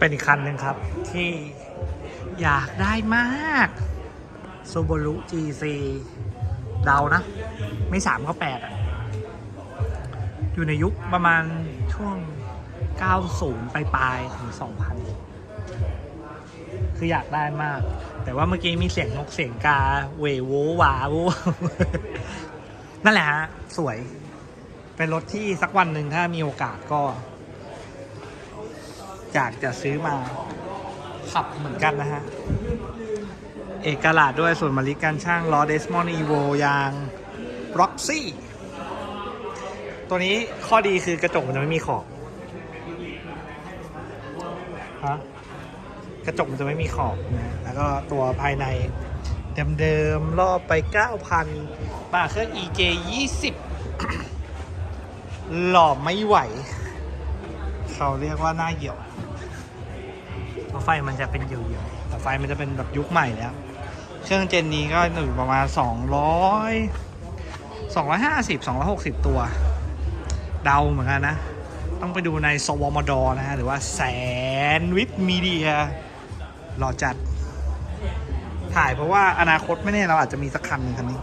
เป็นอีกคันหนึ่งครับ ที่อยากได้มาก Subaru GC เดานะ ไม่สามก็แปดอะอยู่ในยุคประมาณช่วง 90ปลายปลายๆถึง 2000 คืออยากได้มาก แต่ว่าเมื่อกี้มีเสียงนกเสียงกา เวโววาวูนั่นแหละฮะ สวย เป็นรถที่สักวันหนึ่งถ้ามีโอกาสก็ อยากจะซื้อมาขับเหมือนกันนะฮะ เอกลาดด้วยส่วนมาลิการช่างล้อเดสมอนอีโวยางร็อกซี่ ตัวนี้ข้อดีคือกระจกมันจะไม่มีขอบฮะกระจกมันจะไม่มีขอบนะแล้วก็ตัวภายในเดิมๆรอบไป 9,000ป่าเครื่อง EJ 20 หล่อไม่ไหว เขาเรียกว่าหน้าเหี่ยวเพราะไฟมันจะเป็นเหี่ยวๆแต่ไฟมันจะเป็นแบบยุคใหม่แล้ว เครื่องเจนนี้ก็หนึ่ประมาณ 200 250 260 ตัว เดาเหมือนกันนะ ต้องไปดูในสวมดอนะฮะ หรือว่าแสนวิทมีเดียรอจัด ถ่ายเพราะว่าอนาคตไม่แน่เราอาจจะมีสักคันหนึ่งคันนี้